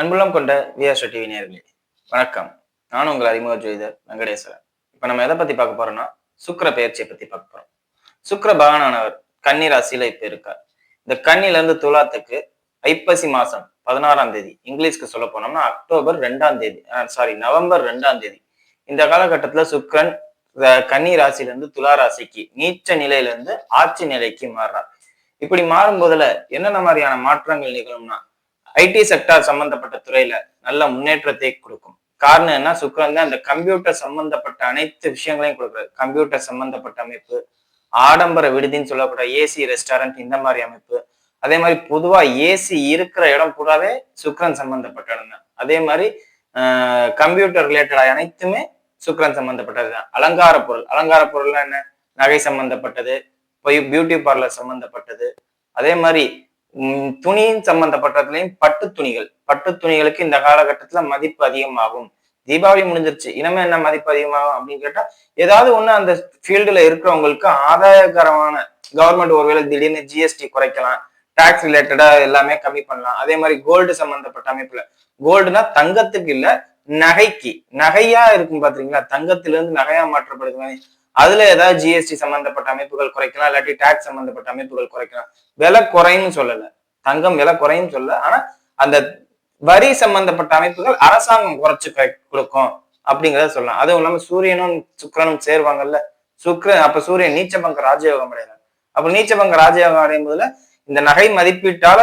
அன்புள்ளம் கொண்ட VR TV நேர்களே வணக்கம். நான் உங்கள் அறிமுக ஜோதிடர் வெங்கடேஸ்வரன். இப்ப நம்ம எதை பத்தி பார்க்க போறோம்னா சுக்கிர பெயர்ச்சியை பத்தி பார்க்க போறோம். சுக்கர பகவானவர் கன்னி ராசியில இப்ப இருக்கார். இந்த கன்னில இருந்து துலாத்துக்கு ஐப்பசி மாசம் பதினாறாம் தேதி இங்கிலீஷ்க்கு சொல்ல போனோம்னா அக்டோபர் ரெண்டாம் தேதி சாரி நவம்பர் ரெண்டாம் தேதி. இந்த காலகட்டத்துல சுக்கரன் கன்னி ராசியில இருந்து துலா ராசிக்கு நீச்ச நிலையில இருந்து ஆட்சி நிலைக்கு மாறுறார். இப்படி மாறும் போதுல என்னென்ன மாதிரியான மாற்றங்கள் நிகழும்னா ஐடி செக்டார் சம்பந்தப்பட்ட துறையில நல்ல முன்னேற்றத்தை கொடுக்கும். காரணம் என்ன? சுக்கரன் தான் அந்த கம்ப்யூட்டர் சம்பந்தப்பட்ட அனைத்து விஷயங்களையும் கொடுக்குறாரு. கம்ப்யூட்டர் சம்பந்தப்பட்ட அமைப்பு ஆடம்பர விடுதின்னு சொல்லக்கூடிய ஏசி ரெஸ்டாரண்ட் இந்த மாதிரி அமைப்பு. அதே மாதிரி பொதுவா ஏசி இருக்கிற இடம் கூடவே சுக்கரன் சம்பந்தப்பட்ட இடம் தான் அதே மாதிரி கம்ப்யூட்டர் ரிலேட்டட் அனைத்துமே சுக்கரன் சம்பந்தப்பட்டது தான். அலங்கார பொருள். அலங்கார பொருள்னா என்ன? நகை சம்பந்தப்பட்டது போய் பியூட்டி பார்லர் சம்பந்தப்பட்டது. அதே மாதிரி துணியின் சம்பந்தப்பட்டதுலையும் பட்டு துணிகள். பட்டு துணிகளுக்கு இந்த காலகட்டத்துல மதிப்பு அதிகமாகும். தீபாவளி முடிஞ்சிருச்சு. இனிமே என்ன மதிப்பு அதிகமாகும் அப்படின்னு கேட்டா ஏதாவது ஒண்ணு அந்த ஃபீல்டுல இருக்கிறவங்களுக்கு ஆதாயகரமான கவர்மெண்ட் ஒருவேளை திடீர்னு ஜிஎஸ்டி குறைக்கலாம். டாக்ஸ் ரிலேட்டடா எல்லாமே கம்மி பண்ணலாம். அதே மாதிரி கோல்டு சம்பந்தப்பட்ட அமைப்புல. கோல்டுனா தங்கத்துக்கு இல்ல நகைக்கு. நகையா இருக்கும் பாத்தீங்களா? தங்கத்திலிருந்து நகையா மாற்றப்படுது மாதிரி. அதுல ஏதாவது ஜிஎஸ்டி சம்பந்தப்பட்ட அமைப்புகள் குறைக்கலாம் இல்லாட்டி டாக்ஸ் சம்பந்தப்பட்ட அமைப்புகள் குறைக்கலாம். விலை குறையும் சொல்லல. தங்கம் விலை குறையும் சொல்லல. ஆனா அந்த வரி சம்பந்தப்பட்ட அமைப்புகள் அரசாங்கம் குறைச்சு கொடுக்கும் அப்படிங்கிறத சொல்லலாம். அதுவும் இல்லாம சூரியனும் சுக்கரனும் சேருவாங்கல்ல. சுக்ரன் அப்ப சூரியன் நீச்சபங்க ராஜயோகம் அடைகிறார். அப்ப நீச்சபங்க ராஜயோகம் அடையும் போதுல இந்த நகை மதிப்பீட்டால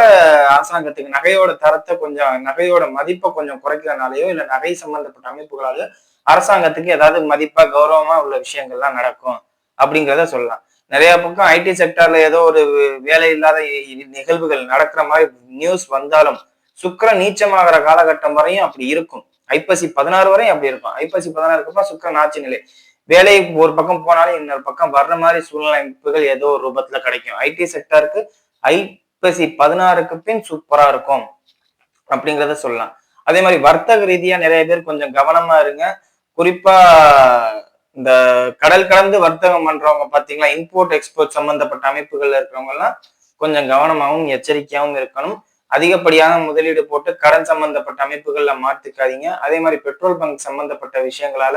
அரசாங்கத்துக்கு நகையோட தரத்தை கொஞ்சம் நகையோட மதிப்பை கொஞ்சம் குறைக்கிறனாலயோ இல்ல நகை சம்பந்தப்பட்ட அமைப்புகளாலயோ அரசாங்கத்துக்கு ஏதாவது மதிப்பா கௌரவமா உள்ள விஷயங்கள்லாம் நடக்கும் அப்படிங்கிறத சொல்லலாம். நிறைய பக்கம் ஐடி செக்டர்ல ஏதோ ஒரு வேலை இல்லாத நிகழ்வுகள் நடக்கிற மாதிரி நியூஸ் வந்தாலும் சுக்கிரன் நீச்சமாகிற காலகட்டம் வரையும் அப்படி இருக்கும். ஐப்பசி பதினாறு வரையும் அப்படி இருக்கும். ஐப்பசி பதினாறுக்கு அப்புறம் சுக்கிரன் ஆட்சி நிலை. வேலை ஒரு பக்கம் போனாலும் இன்னொரு பக்கம் வர்ற மாதிரி சூழ்நிலை அமைப்புகள் ஏதோ ஒரு ரூபத்துல கிடைக்கும். ஐடி செக்டருக்கு ஐப்பசி பதினாறுக்கு பின் சூப்பரா இருக்கும் அப்படிங்கிறத சொல்லலாம். அதே மாதிரி வர்த்தக ரீதியா நிறைய பேர் கொஞ்சம் கவனமா இருங்க. குறிப்பா இந்த கடல் கடந்து வர்த்தகம் பண்றவங்க பாத்தீங்களா இம்போர்ட் எக்ஸ்போர்ட் சம்பந்தப்பட்ட அமைப்புகள்ல இருக்கிறவங்க எல்லாம் கொஞ்சம் கவனமாகவும் எச்சரிக்கையாகவும் இருக்கணும். அதிகப்படியான முதலீடு போட்டு கடன் சம்பந்தப்பட்ட அமைப்புகள்ல மாத்திக்காதீங்க அதே மாதிரி பெட்ரோல் பங்க் சம்பந்தப்பட்ட விஷயங்களால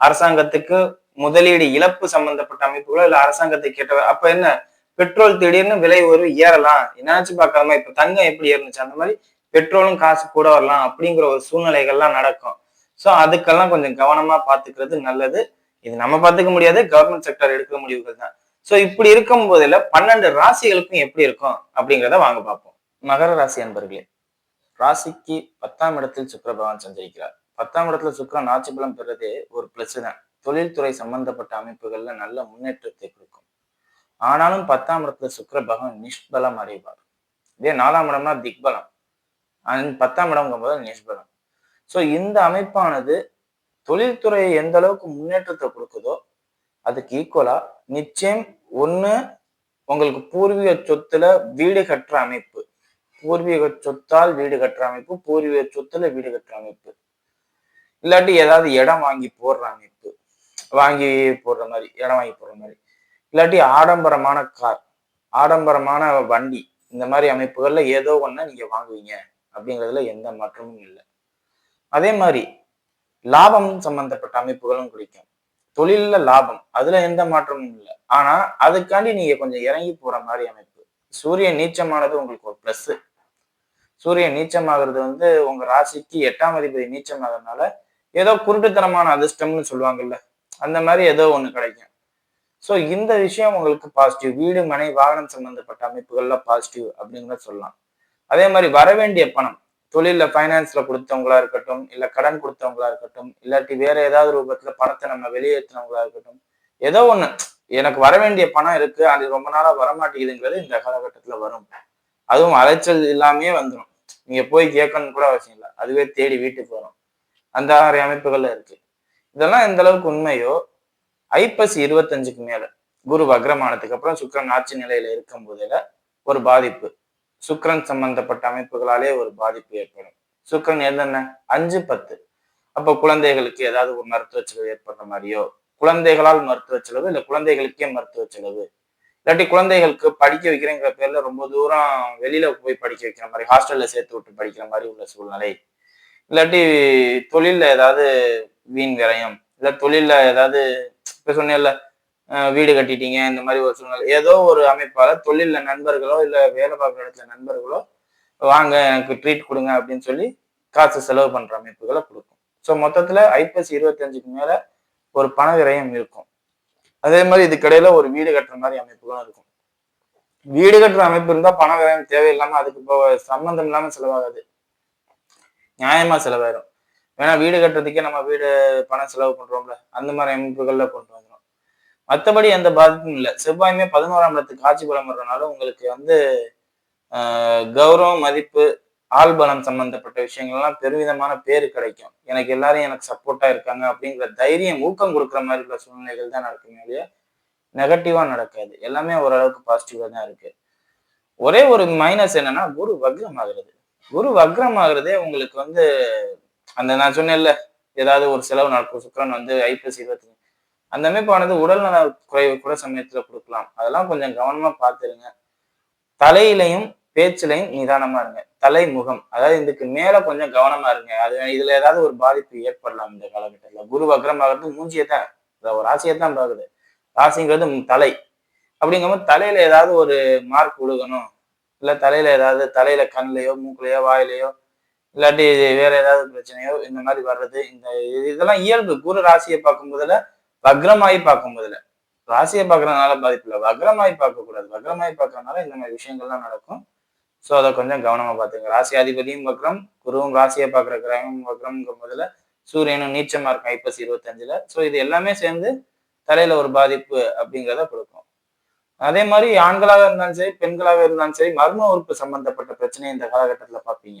அரசாங்கத்துக்கு முதலீடு இழப்பு சம்பந்தப்பட்ட அமைப்புகளோ இல்ல அரசாங்கத்துக்கு கேட்ட அப்ப என்ன? பெட்ரோல் திடீர்னு விலை ஒரு ஏறலாம். என்னாச்சு பார்க்காம இப்ப தங்கம் எப்படி ஏறுனுச்சு? அந்த மாதிரி பெட்ரோலும் காசு கூட வரலாம் அப்படிங்கிற ஒரு சூழ்நிலைகள்லாம் நடக்கும். ஸோ அதுக்கெல்லாம் கொஞ்சம் கவனமா பாத்துக்கிறது நல்லது. இது நம்ம பார்த்துக்க முடியாது கவர்மெண்ட் செக்டர் எடுக்கிற முடிவுகள் தான். ஸோ இப்படி இருக்கும் போதில் பன்னெண்டு ராசிகளுக்கும் எப்படி இருக்கும் அப்படிங்கிறத வாங்க பார்ப்போம். மகர ராசி அன்பர்களே ராசிக்கு பத்தாம் இடத்தில் சுக்கிர பகவான் சஞ்சரிக்கிறார். பத்தாம் இடத்துல சுக்கரன் ஆட்சி பலம் பெறதே ஒரு பிளஸ் தான். தொழில்துறை சம்பந்தப்பட்ட அமைப்புகள்ல நல்ல முன்னேற்றத்தை கொடுக்கும். ஆனாலும் பத்தாம் இடத்துல சுக்கிர பகவான் நிஷ்பலம் அடைவார். இதே நாலாம் இடம்னா திக்பலம். பத்தாம் இடம்ங்கும் போது நிஷ்பலம். ஸோ இந்த அமைப்பானது தொழில்துறையை எந்த அளவுக்கு முன்னேற்றத்தை கொடுக்குதோ அதுக்கு ஈக்குவலா நிச்சயம் ஒண்ணு உங்களுக்கு பூர்வீக சொத்துல வீடு கட்டுற அமைப்பு. பூர்வீக சொத்தால் வீடு கட்டுற அமைப்பு பூர்வீக சொத்துல வீடு கட்டுற அமைப்பு. இல்லாட்டி ஏதாவது இடம் வாங்கி போடுற அமைப்பு. வாங்கி போடுற மாதிரி இடம் வாங்கி போடுற மாதிரி. இல்லாட்டி ஆடம்பரமான கார் ஆடம்பரமான வண்டி இந்த மாதிரி அமைப்புகள்ல ஏதோ ஒன்று நீங்க வாங்குவீங்க அப்படிங்கிறதுல எந்த மாற்றமும் இல்லை. அதே மாதிரி லாபம் சம்பந்தப்பட்ட அமைப்புகளும் கிடைக்கும் தொழில்ல லாபம் அதுல எந்த மாற்றமும் இல்லை. ஆனா அதுக்காண்டி நீங்க கொஞ்சம் இறங்கி போற மாதிரி அமைப்பு. சூரியன் நீச்சமானது உங்களுக்கு ஒரு பிளஸ் சூரியன் நீச்சமாகிறது வந்து உங்க ராசிக்கு எட்டாம் அதிபதி நீச்சமாகறதுனால ஏதோ குருட்டுத்தனமான அதிர்ஷ்டம்னு சொல்லுவாங்கல்ல அந்த மாதிரி ஏதோ ஒண்ணு கிடைக்கும். ஸோ இந்த விஷயம் உங்களுக்கு பாசிட்டிவ் வீடு மனை வாகனம் சம்பந்தப்பட்ட அமைப்புகள்ல பாசிட்டிவ் அப்படிங்கிறத சொல்லலாம். அதே மாதிரி வர வேண்டிய பணம். தொழில ஃபைனான்ஸில் கொடுத்தவங்களா இருக்கட்டும் இல்ல கடன் கொடுத்தவங்களா இருக்கட்டும் இல்லாட்டி வேற ஏதாவது ரூபத்துல பணத்தை நம்ம வெளியேற்றினவங்களா இருக்கட்டும் ஏதோ ஒண்ணு. எனக்கு வர வேண்டிய பணம் இருக்கு. அது ரொம்ப நாளா வரமாட்டேங்குதுங்கிறது இந்த காலகட்டத்துல வரும். அதுவும் அலைச்சல் இல்லாமே வந்துடும் நீங்க போய் கேட்கணும் கூட அவசியம் இல்லை. அதுவே தேடி வீட்டுக்கு வரும். அந்த மாதிரி அமைப்புகள்ல இருக்கு. இதெல்லாம் எந்த அளவுக்கு உண்மையோ ஐப்பசி இருபத்தஞ்சுக்கு மேல குரு வக்ரமானதுக்கு அப்புறம் சுக்கரன் ஆட்சி நிலையில இருக்கும் போதில ஒரு பாதிப்பு. சுக்கரன் சம்பந்தப்பட்ட அமைப்புகளாலே ஒரு பாதிப்பு ஏற்படும். சுக்கரன் என்னென்ன அஞ்சு பத்து. அப்போ குழந்தைகளுக்கு ஏதாவது ஒரு மருத்துவ செலவு ஏற்படுற மாதிரியோ குழந்தைகளால் மருத்துவ செலவு இல்ல குழந்தைகளுக்கே மருத்துவ செலவு. இல்லாட்டி குழந்தைகளுக்கு படிக்க வைக்கிறேங்கிற பேர்ல ரொம்ப தூரம் வெளியில போய் படிக்க வைக்கிற மாதிரி ஹாஸ்டல்ல சேர்த்து விட்டு படிக்கிற மாதிரி உள்ள சூழ்நிலை. இல்லாட்டி தொழில்ல ஏதாவது வீண் விரயம் இல்ல தொழில்ல ஏதாவது இப்ப சொன்னேன்ல வீடு கட்டிட்டீங்க இந்த மாதிரி ஒரு சூழ்நிலை. ஏதோ ஒரு அமைப்பால தொழிலில் நண்பர்களோ இல்ல வேலை பார்க்குற இடத்துல நண்பர்களோ வாங்க எனக்கு ட்ரீட் கொடுங்க அப்படின்னு சொல்லி காசு செலவு பண்ற அமைப்புகளை கொடுக்கும். ஸோ மொத்தத்துல ஐபிஎஸ் இருபத்தஞ்சுக்கு மேல ஒரு பண விரயம் இருக்கும். அதே மாதிரி இதுக்கிடையில ஒரு வீடு கட்டுற மாதிரி அமைப்புகளும் இருக்கும். வீடு கட்டுற அமைப்பு இருந்தா பண விரயம் தேவையில்லாம அதுக்கு இப்போ சம்பந்தம் இல்லாம செலவாகாது. நியாயமா செலவாயிரும். வேணா வீடு கட்டுறதுக்கே நம்ம வீடு பணம் செலவு பண்றோம்ல அந்த மாதிரி அமைப்புகள்ல கொண்டு வந்துடும் மற்றபடி எந்த பாதிப்பும் இல்லை. செவ்வாயுமே பதினோராம் இடத்துக்கு காட்சி பலம் வர்றதுனால உங்களுக்கு வந்து கௌரவம் மதிப்பு ஆள்பலம் சம்பந்தப்பட்ட விஷயங்கள்லாம் பெருவிதமான பேரு கிடைக்கும். எனக்கு எல்லாரும் எனக்கு சப்போர்ட்டா இருக்காங்க அப்படிங்கிற தைரியம் ஊக்கம் கொடுக்குற மாதிரி உள்ள சூழ்நிலைகள் தான் நடக்குமே இல்லையா நெகட்டிவா நடக்காது. எல்லாமே ஓரளவுக்கு பாசிட்டிவா தான் இருக்கு. ஒரே ஒரு மைனஸ் என்னன்னா குரு வக்ரம் ஆகுறது. குரு வக்ரம் ஆகுறதே உங்களுக்கு வந்து அந்த நான் சொன்னேன்ல ஏதாவது ஒரு செலவு நடக்கும் சுக்கரன் வந்து ஐப்பசி இருபத்தி அந்த அமைப்பானது உடல்நல குறைவு கூட சமயத்துல கொடுக்கலாம். அதெல்லாம் கொஞ்சம் கவனமா பார்த்துருங்க. தலையிலையும் பேச்சிலையும் நிதானமா இருங்க. தலை முகம் அதாவது இதுக்கு மேல கொஞ்சம் கவனமா இருங்க. அது இதுல ஏதாவது ஒரு பாதிப்பு ஏற்படலாம் இந்த காலகட்டத்தில். குரு வக்ரம் ஆகிறது மூஞ்சியை தான் ஒரு ராசியை தான் பாக்குது ராசிங்கிறது தலை. அப்படிங்கும்போது தலையில ஏதாவது ஒரு மார்க் விழுகணும் இல்ல தலையில ஏதாவது தலையில கண்ணிலையோ மூக்குலையோ வாயிலையோ இல்லாட்டி வேற ஏதாவது பிரச்சனையோ இந்த மாதிரி வர்றது இந்த இதெல்லாம் இயல்பு. குரு ராசியை பார்க்கும் போதுல வக்ரமாயி பார்க்கும் போதுல. ராசியை பார்க்கறதுனால பாதிப்பு இல்லை. வக்ரமாயி பார்க்க கூடாது வக்ரமாயி பார்க்கறதுனால இந்த மாதிரி விஷயங்கள்லாம் நடக்கும். ஸோ அதை கொஞ்சம் கவனமா பார்த்துங்க. ராசி அதிபதியும் வக்ரம் குருவும் ராசியை பார்க்குற கிரகமும் வக்ரம்ங்கும் போதுல சூரியனும் நீச்சமா இருக்கும். ஐப்பசி இருபத்தஞ்சுல. ஸோ இது எல்லாமே சேர்ந்து தலையில ஒரு பாதிப்பு அப்படிங்கிறத கொடுக்கும். அதே மாதிரி ஆண்களாக இருந்தாலும் சரி பெண்களாக இருந்தாலும் சரி மர்ம உறுப்பு சம்பந்தப்பட்ட பிரச்சனையை இந்த காலகட்டத்தில் பார்ப்பீங்க.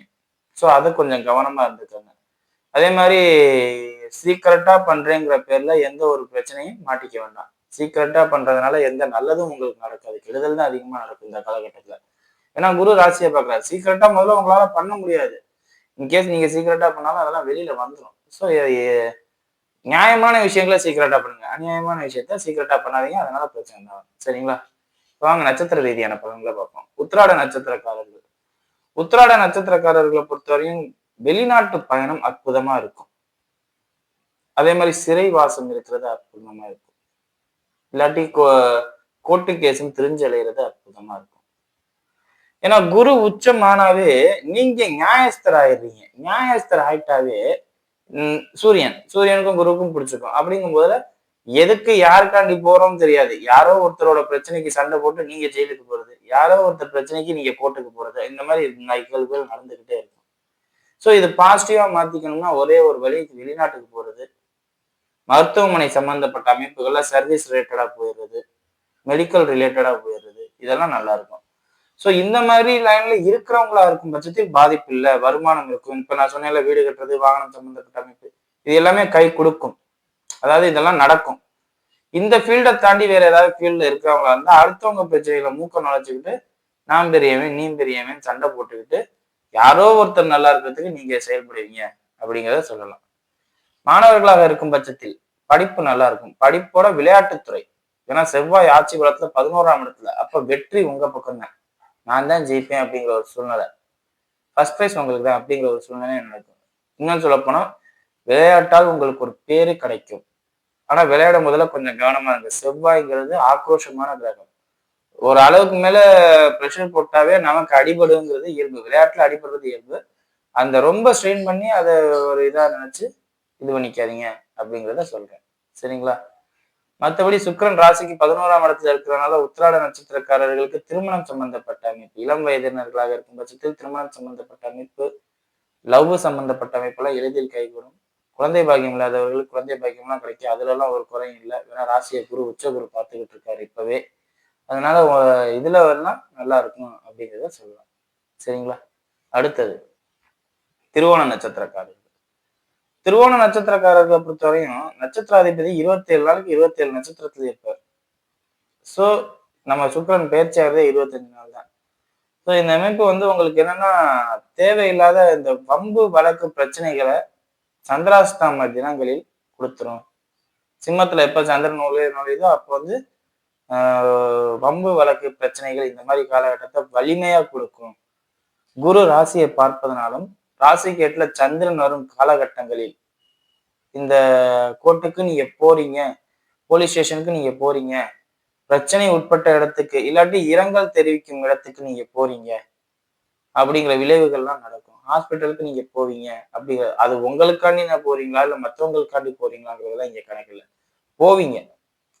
ஸோ அது கொஞ்சம் கவனமா இருந்துக்கோங்க. அதே மாதிரி சீக்கிரட்டாக பண்றேங்கிற பேர்ல எந்த ஒரு பிரச்சனையும் மாட்டிக்க வேண்டாம். சீக்கிரட்டாக பண்றதுனால எந்த நல்லதும் உங்களுக்கு நடக்காது. கெடுதல் தான் அதிகமாக நடக்கும் இந்த காலகட்டத்தில். ஏன்னா குரு ராசியை பார்க்குறாரு. சீக்கிரட்டாக முதல்ல உங்களால பண்ண முடியாது. இன்கேஸ் நீங்க சீக்கிரட்டா பண்ணாலும் அதெல்லாம் வெளியில வந்துடும் ஸோ நியாயமான விஷயங்களை சீக்கிரட்டா பண்ணுங்க. அநியாயமான விஷயத்த சீக்கிரட்டா பண்ணாதீங்க. அதனால பிரச்சனை தான் சரிங்களா? வாங்க நட்சத்திர ரீதியான பலன்களை பார்ப்போம். உத்திராட நட்சத்திரக்காரர்கள் உத்திராட நட்சத்திரக்காரர்களை பொறுத்தவரையும் வெளிநாட்டு பயணம் அற்புதமா இருக்கும். அதே மாதிரி சிறை வாசம் இருக்கிறது அற்புதமா இருக்கும். இல்லாட்டி கோர்ட்டு கேஸும் தெரிஞ்சலைகிறது அற்புதமா இருக்கும். ஏன்னா குரு உச்சமானாவே நீங்க நியாயஸ்தர் ஆயிடுறீங்க நியாயஸ்தர் ஆயிட்டாவே சூரியன் சூரியனுக்கும் குருவுக்கும் பிடிச்சிருக்கும் அப்படிங்கும் போதுல எதுக்கு யாருக்காண்டி போறோம்னு தெரியாது. யாரோ ஒருத்தரோட பிரச்சனைக்கு சண்டை போட்டு நீங்க ஜெயிலுக்கு போறது. யாரோ ஒருத்தர் பிரச்சனைக்கு நீங்க கோர்ட்டுக்கு போறது இந்த மாதிரி நிகழ்வுகள் நடந்துகிட்டே இருக்கும். ஸோ இது பாசிட்டிவா மாத்திக்கணும்னா ஒரே ஒரு வழி வெளிநாட்டுக்கு போறது. மருத்துவமனை சம்பந்தப்பட்ட அமைப்புகள்ல சர்வீஸ் ரிலேட்டடா போயிடுறது மெடிக்கல் ரிலேட்டடா போயிடுறது இதெல்லாம் நல்லா இருக்கும். ஸோ இந்த மாதிரி லைன்ல இருக்கிறவங்களா இருக்கும் பட்சத்தில் பாதிப்பு இல்லை வருமானம் இருக்கும். இப்ப நான் சொன்னேன்ல வீடு கட்டுறது வாகனம் சம்பந்தப்பட்ட அமைப்பு இது எல்லாமே கை கொடுக்கும். அதாவது இதெல்லாம் நடக்கும். இந்த ஃபீல்டை தாண்டி வேற ஏதாவது ஃபீல்டு இருக்கிறவங்க வந்து அடுத்தவங்க பிரச்சனைகளை மூக்க நுழைச்சிக்கிட்டு நான் பெரியவன் நீ பெரியவன் சண்டை போட்டுக்கிட்டு யாரோ ஒருத்தர் நல்லா இருக்கிறதுக்கு நீங்க செயல்படுவீங்க அப்படிங்கிறத சொல்லலாம். மாணவர்களாக இருக்கும் பட்சத்தில் படிப்பு நல்லா இருக்கும். படிப்போட விளையாட்டுத்துறை ஏன்னா செவ்வாய் ஆட்சி குளத்துல பதினோராம் இடத்துல. அப்ப வெற்றி உங்க பக்கம் தான். நான் தான் ஜெயிப்பேன் அப்படிங்கிற ஒரு சூழ்நிலை. ஃபர்ஸ்ட் ப்ரைஸ் உங்களுக்கு தான் அப்படிங்கிற ஒரு சூழ்நிலை நடக்கும். இன்னும் சொல்ல போனா விளையாட்டால் உங்களுக்கு ஒரு பேரு கிடைக்கும். ஆனா விளையாடும் முதல்ல கொஞ்சம் கவனமா இருங்க. செவ்வாய்ங்கிறது ஆக்ரோஷமான கிரகம். ஒரு அளவுக்கு மேல ப்ரெஷர் போட்டாவே நமக்கு அடிபடுங்கிறது இயல்பு. விளையாட்டுல அடிபடுறது இயல்பு. அந்த ரொம்ப ஸ்ட்ரெயின் பண்ணி அதை ஒரு இதா நினைச்சு இது பண்ணிக்காதீங்க அப்படிங்கிறத சொல்றேன். சரிங்களா? மற்றபடி சுக்கரன் ராசிக்கு பதினோராம் இடத்துல இருக்கிறனால உத்திராட நட்சத்திரக்காரர்களுக்கு திருமணம் சம்பந்தப்பட்ட அமைப்பு இளம் வயதினர்களாக இருக்கும் பட்சத்தில் திருமணம் சம்பந்தப்பட்ட அமைப்பு லவ் சம்பந்தப்பட்ட அமைப்பெல்லாம் எளிதில் கைகூடும். குழந்தை பாக்கியம் இல்லாதவர்களுக்கு குழந்தை பாக்கியம்லாம் கிடைக்கும். அதுலலாம் ஒரு குறையும் இல்லை. ஏன்னா ராசியை குரு உச்ச குரு பார்த்துக்கிட்டு இருக்காரு இப்பவே. அதனால இதுல எல்லாம் நல்லா இருக்கும் அப்படிங்கிறத சொல்லலாம். சரிங்களா? அடுத்தது திருவோண நட்சத்திரக்காரர்கள். திருவோண நட்சத்திரக்காரர்களை பொறுத்தவரையும் நட்சத்திராதிபதி இருபத்தி ஏழு நாளுக்கு இருபத்தி ஏழு நட்சத்திரத்துல இருப்பார். ஸோ நம்ம சுக்கரன் பயிற்சி ஆகிறதே இருபத்தஞ்சு நாள் தான். ஸோ இந்த அமைப்பு வந்து உங்களுக்கு என்னன்னா தேவையில்லாத இந்த வம்பு வழக்கு பிரச்சனைகளை சந்திராஷ்டம தினங்களில் கொடுத்துரும். சிம்மத்துல எப்ப சந்திரன் நுழைய நுழையுதோ அப்போ வந்து வம்பு வழக்கு பிரச்சனைகள் இந்த மாதிரி காலகட்டத்தை வலிமையா கொடுக்கும். குரு ராசியை பார்ப்பதனாலும் ராசிக்கு எட்டுல சந்திரன் வரும் காலகட்டங்களில் இந்த கோர்ட்டுக்கு நீங்க போறீங்க போலீஸ் ஸ்டேஷனுக்கு நீங்க போறீங்க பிரச்சனை உட்பட்ட இடத்துக்கு இல்லாட்டி இரங்கல் தெரிவிக்கும் இடத்துக்கு நீங்க போறீங்க அப்படிங்கிற விளைவுகள்லாம் நடக்கும். ஹாஸ்பிட்டலுக்கு நீங்க போவீங்க. அப்படி அது உங்களுக்காண்டி நான் போறீங்களா? இல்ல மற்றவங்களுக்காண்டி போறீங்களாங்கிறதுலாம் இங்க கணக்கில் போவீங்க.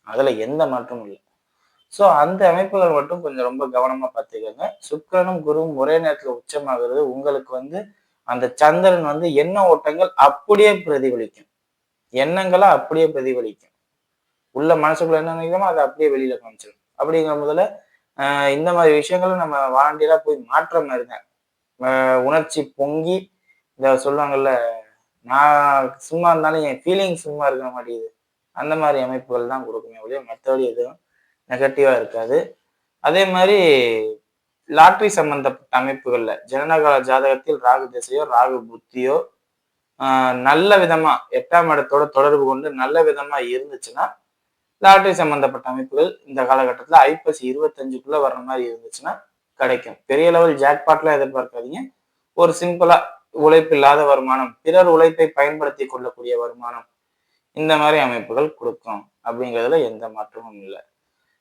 அதுல எந்த மாற்றமும் இல்லை. ஸோ அந்த அமைப்புகள் மட்டும் கொஞ்சம் ரொம்ப கவனமா பார்த்துக்கோங்க. சுக்கிரனும் குருவும் ஒரே நேரத்துல உச்சமாகிறது உங்களுக்கு வந்து அந்த சந்திரன் வந்து எண்ண ஓட்டங்கள் அப்படியே பிரதிபலிக்கும். எண்ணங்களை அப்படியே பிரதிபலிக்கும். உள்ள மனசுக்குள்ள என்ன நினைக்கிறோமோ அதை அப்படியே வெளியில காமிச்சிடும் அப்படிங்கிற முதல்ல இந்த மாதிரி விஷயங்களும் நம்ம வாலண்டியரா போய் மாற்ற மாதிரி தான் உணர்ச்சி பொங்கி இந்த சொல்லுவாங்கல்ல நான் சும்மா இருந்தாலும் என் ஃபீலிங் சும்மா இருக்க மாட்டேங்குது அந்த மாதிரி அமைப்புகள் தான் கொடுக்குமே ஒழிய மற்றபடி எதுவும் நெகட்டிவாக இருக்காது. அதே மாதிரி லாட்ரி சம்பந்தப்பட்ட அமைப்புகளில் ஜனனகால ஜாதகத்தில் ராகு திசையோ ராகு புத்தியோ நல்ல விதமாக எட்டாம் இடத்தோட தொடர்பு கொண்டு நல்ல விதமாக இருந்துச்சுன்னா லாட்ரி சம்பந்தப்பட்ட அமைப்புகள் இந்த காலகட்டத்தில் ஐப்பசி இருபத்தஞ்சுக்குள்ளே வர்ற மாதிரி இருந்துச்சுன்னா கிடைக்கும். பெரிய லெவல் ஜாக்பாட்லாம் எதிர்பார்க்காதீங்க. ஒரு சிம்பிளா உழைப்பு இல்லாத வருமானம் பிறர் உழைப்பை பயன்படுத்தி கொள்ளக்கூடிய வருமானம் இந்த மாதிரி அமைப்புகள் கொடுக்கும். அப்படிங்கிறதுல எந்த மாற்றமும் இல்லை.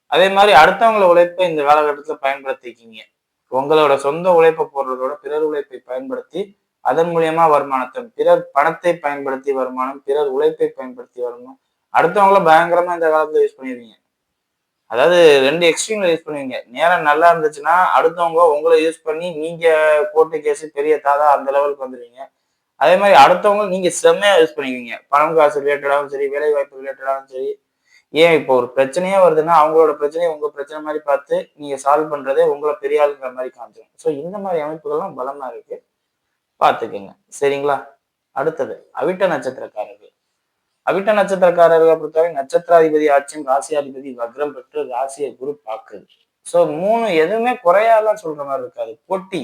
அதே மாதிரி அடுத்தவங்கள உழைப்பை இந்த காலகட்டத்தில் பயன்படுத்திக்கிங்க. உங்களோட சொந்த உழைப்பை போடுறதோட பிறர் உழைப்பை பயன்படுத்தி அதன் மூலியமா வருமானத்தை பிறர் பணத்தை பயன்படுத்தி வருமானம் பிறர் உழைப்பை பயன்படுத்தி வருமானம். அடுத்தவங்கள பயங்கரமா இந்த காலத்துல யூஸ் பண்ணிடுவீங்க. அதாவது ரெண்டு எக்ஸ்ட்ரீம்ல யூஸ் பண்ணுவீங்க. நேரம் நல்லா இருந்துச்சுன்னா அடுத்தவங்க உங்களை யூஸ் பண்ணி நீங்க கோர்ட்டு கேஸ் பெரிய தாதா அந்த லெவலுக்கு வந்துடுவீங்க அதே மாதிரி அடுத்தவங்க நீங்க செம்மையா யூஸ் பண்ணிக்குவீங்க. பணம் காசு ரிலேட்டடாகவும் சரி வேலை வாய்ப்பு ரிலேட்டடாகவும் சரி. ஏன் இப்போ ஒரு பிரச்சனையே வருதுன்னா அவங்களோட பிரச்சனையை உங்க பிரச்சனை மாதிரி பார்த்து நீங்க சால்வ் பண்றதே உங்களை பெரிய ஆளுங்கிற மாதிரி காமிச்சிடும் ஸோ இந்த மாதிரி அமைப்புகள்லாம் பலமா இருக்கு. பார்த்துக்குங்க. சரிங்களா? அடுத்தது அவிட்ட நட்சத்திரக்காரர்கள். அவிட்ட நட்சத்திரக்காரர்களை பொறுத்தவரை நட்சத்திராதிபதி ஆட்சியும் ராசியாதிபதி வக்ரம் பெற்று ராசியை குரு பார்க்குது ஸோ மூணு எதுவுமே குறையாலாம் சொல்ற மாதிரி இருக்காது. போட்டி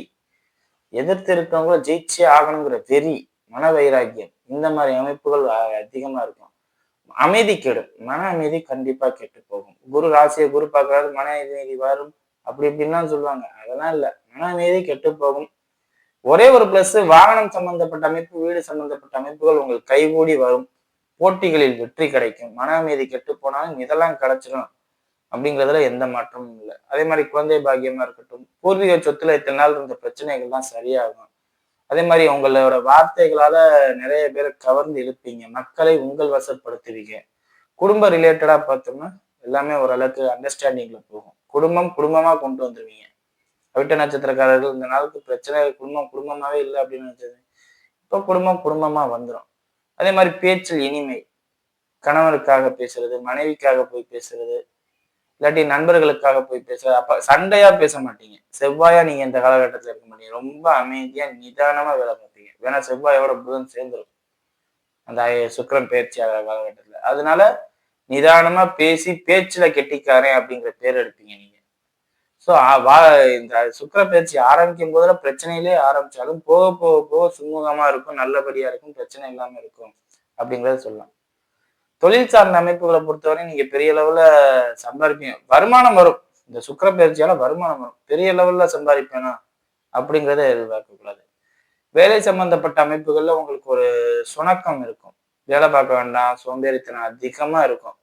எதிர்த்து இருக்கவங்கள ஜெயிச்சே ஆகணுங்கிற வெறி மன வைராக்கியம் இந்த மாதிரி அமைப்புகள் அதிகமா இருக்கும். அமைதி கெடும். மன அமைதி கண்டிப்பா கெட்டு போகும். குரு ராசியை குரு பார்க்கறாரு மன அமைதி வரும். அப்படி இப்படின்லாம் சொல்லுவாங்க. அதெல்லாம் இல்லை. மன அமைதி கெட்டு போகும். ஒரே ஒரு பிளஸ் வாகனம் சம்பந்தப்பட்ட அமைப்பு வீடு சம்பந்தப்பட்ட அமைப்புகள் உங்களுக்கு கைகூடி வரும். போட்டிகளில் வெற்றி கிடைக்கும். மன அமைதி கெட்டு போனாலும் இதெல்லாம் கிடைச்சிடும் அப்படிங்கிறதுல எந்த மாற்றமும் இல்லை. அதே மாதிரி குழந்தை பாக்கியமா இருக்கட்டும் பூர்வீக சொத்துல இத்தனை நாள் இருந்த பிரச்சனைகள் தான் சரியாகும். அதே மாதிரி உங்களோட வார்த்தைகளால நிறைய பேரை கவர்ந்து இழுப்பீங்க. மக்களை உங்கள் வசப்படுத்துவீங்க. குடும்ப ரிலேட்டடா பார்த்தோம்னா எல்லாமே ஓரளவுக்கு அண்டர்ஸ்டாண்டிங்ல போகும். குடும்பம் குடும்பமா கொண்டு வந்துருவீங்க. அவிட்ட நட்சத்திரக்காரர்கள் இந்த நாளுக்கு பிரச்சனை குடும்பம் குடும்பமாவே இல்லை அப்படின்னு நினைச்சது. இப்போ குடும்பம் குடும்பமா வந்துடும் அதே மாதிரி பேச்சில் இனிமை. கணவனுக்காக பேசுறது மனைவிக்காக போய் பேசுறது இல்லாட்டி நண்பர்களுக்காக போய் பேசுறது. அப்ப சண்டையா பேச மாட்டீங்க. செவ்வாயா நீங்க இந்த காலகட்டத்தில் இருக்க மாட்டீங்க. ரொம்ப அமைதியா நிதானமா வேலை பார்ப்பீங்க. வேணா செவ்வாயோட புதன் சேர்ந்துடும் அந்த சுக்கரம் பயிற்சி ஆகிற காலகட்டத்தில். அதனால நிதானமா பேசி பேச்சுல கெட்டிக்காரன் அப்படிங்கிற பேர் எடுப்பீங்க நீங்க. ஸோ இந்த சுக்கர பயிற்சி ஆரம்பிக்கும் போதுல பிரச்சனையிலே ஆரம்பிச்சாலும் போக போக போக சுமூகமா இருக்கும் நல்லபடியா இருக்கும் பிரச்சனை இல்லாம இருக்கும் அப்படிங்கறத சொல்லலாம். தொழில் சார்ந்த அமைப்புகளை பொறுத்தவரை நீங்க பெரிய அளவுல சம்பாதிப்பீங்க. வருமானம் வரும். இந்த சுக்கர பயிற்சியால வருமானம் வரும். பெரிய லெவல்ல சம்பாதிப்பேனா அப்படிங்கிறத எதிர்பார்க்க கூடாது வேலை சம்பந்தப்பட்ட அமைப்புகள்ல உங்களுக்கு ஒரு சுணக்கம் இருக்கும். வேலை பார்க்க வேண்டாம் சோம்பேறித்தனம் அதிகமா இருக்கும்.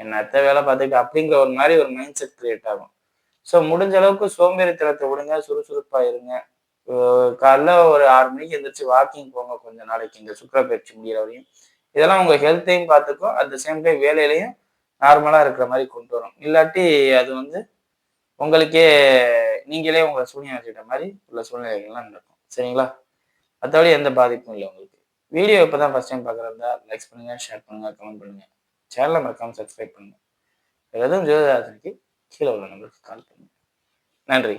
என்னத்த வேலை பார்த்துக்கிட்டு அப்படிங்கிற ஒரு மாதிரி ஒரு மைண்ட் செட் கிரியேட் ஆகும். ஸோ முடிஞ்ச அளவுக்கு சோம்பேறித்தனத்தை விடுங்க சுறுசுறுப்பா இருங்க. காலைல ஒரு ஆறு மணிக்கு எந்திரிச்சு வாக்கிங் போங்க கொஞ்ச நாளைக்கு இந்த சுக்கர பயிற்சி முடிகிற வரையும். இதெல்லாம் உங்க ஹெல்த்தையும் பார்த்துக்கும் அட் த சேம் டைம் வேலையிலையும் நார்மலாக இருக்கிற மாதிரி கொண்டு வரும். இல்லாட்டி அது வந்து உங்களுக்கே நீங்களே உங்களை சூழ்நிலை வச்சுக்கிட்ட மாதிரி உள்ள சூழ்நிலைகள்லாம் நடக்கும். சரிங்களா? மற்றபடி எந்த பாதிப்பும் இல்லை உங்களுக்கு. வீடியோ இப்போ தான் ஃபஸ்ட் டைம் பார்க்குறதா லைக் பண்ணுங்கள் ஷேர் பண்ணுங்கள் கமெண்ட் பண்ணுங்க. சேனலை மறக்காமல் சப்ஸ்கிரைப் பண்ணுங்கள் எதுவும் ஜோதிதாசனுக்கு கீழே உள்ள நம்பருக்கு கால் பண்ணுங்க. நன்றி.